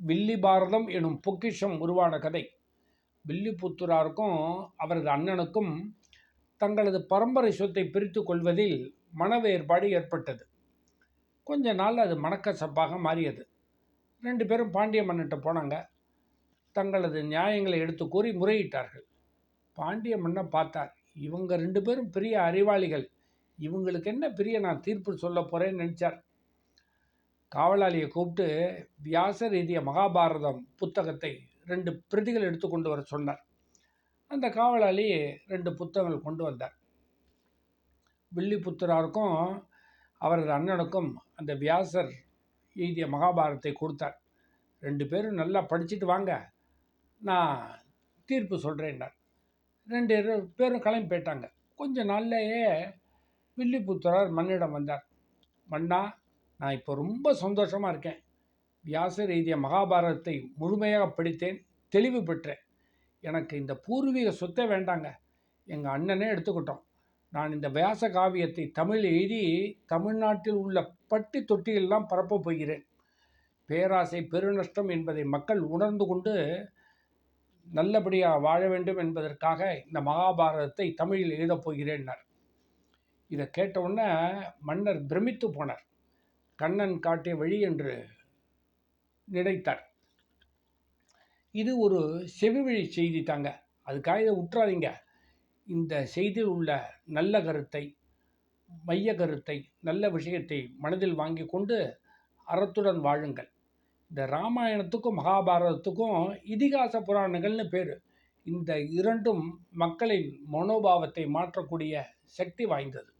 வில்லி பாரதம் எனும் பொக்கிஷம் உருவான கதை. வில்லிபுத்துராருக்கும் அவரது அண்ணனுக்கும் தங்களது பரம்பரை சொத்தை பிரித்து கொள்வதில் மன வேறுபாடு ஏற்பட்டது. கொஞ்ச நாள் அது மனக்கசப்பாக மாறியது. ரெண்டு பேரும் பாண்டிய மன்னன்ட்ட போனாங்க. தங்களது நியாயங்களை எடுத்து கூறி முறையிட்டார்கள். பாண்டிய மன்னன் பார்த்தார் இவங்க ரெண்டு பேரும் பெரிய அறிவாளிகள். இவங்களுக்கு என்ன பெரிய நான் தீர்ப்பு சொல்ல போகிறேன்னு நினச்சார். காவலாளியை கூப்பிட்டு வியாசர் எழுதிய மகாபாரதம் புத்தகத்தை ரெண்டு பிரதிகள் எடுத்து கொண்டு வர சொன்னார். அந்த காவலாளி ரெண்டு புத்தகங்கள் கொண்டு வந்தார். வில்லிபுத்தராருக்கும் அவரது அண்ணனுக்கும் அந்த வியாசர் எழுதிய மகாபாரதத்தை கொடுத்தார். ரெண்டு பேரும் நல்லா படிச்சுட்டு வாங்க. நான் தீர்ப்பு சொல்கிறேன்னார் ரெண்டு பேரும் பேரும் கிளம்பி போயிட்டாங்க. கொஞ்ச நாள்லேயே வில்லிபுத்திரார் மன்னிடம் வந்தார். மன்னா நான் இப்போ ரொம்ப சந்தோஷமாக இருக்கேன். வியாசர் எழுதிய மகாபாரதத்தை முழுமையாக படித்தேன் தெளிவு பெற்றேன். எனக்கு இந்த பூர்வீக சொத்தை வேண்டாங்க. எங்கள் அண்ணனே எடுத்துக்கிட்டோம். நான் இந்த வியாச காவியத்தை தமிழ் எழுதி தமிழ்நாட்டில் உள்ள பட்டி தொட்டியெல்லாம் பரப்பப் போகிறேன். பேராசை பெருநஷ்டம் என்பதை மக்கள் உணர்ந்து கொண்டு நல்லபடியாக வாழ வேண்டும் என்பதற்காக இந்த மகாபாரதத்தை தமிழில் எழுதப் போகிறேன்னார். இதை கேட்ட உடனே மன்னர் பிரமித்து போனார். கண்ணன் காட்டிய வழி என்று நினைத்தார். இது ஒரு செவிவழி செய்தி தாங்க. அதுக்காக இதை உற்றாதீங்க. இந்த செய்தியில் உள்ள நல்ல கருத்தை மைய கருத்தை நல்ல விஷயத்தை மனதில் வாங்கி கொண்டு அறத்துடன் வாழுங்கள். இந்த ராமாயணத்துக்கும் மகாபாரதத்துக்கும் இதிகாச புராணங்கள்னு பேர். இந்த இரண்டும் மக்களின் மனோபாவத்தை மாற்றக்கூடிய சக்தி வாய்ந்தது.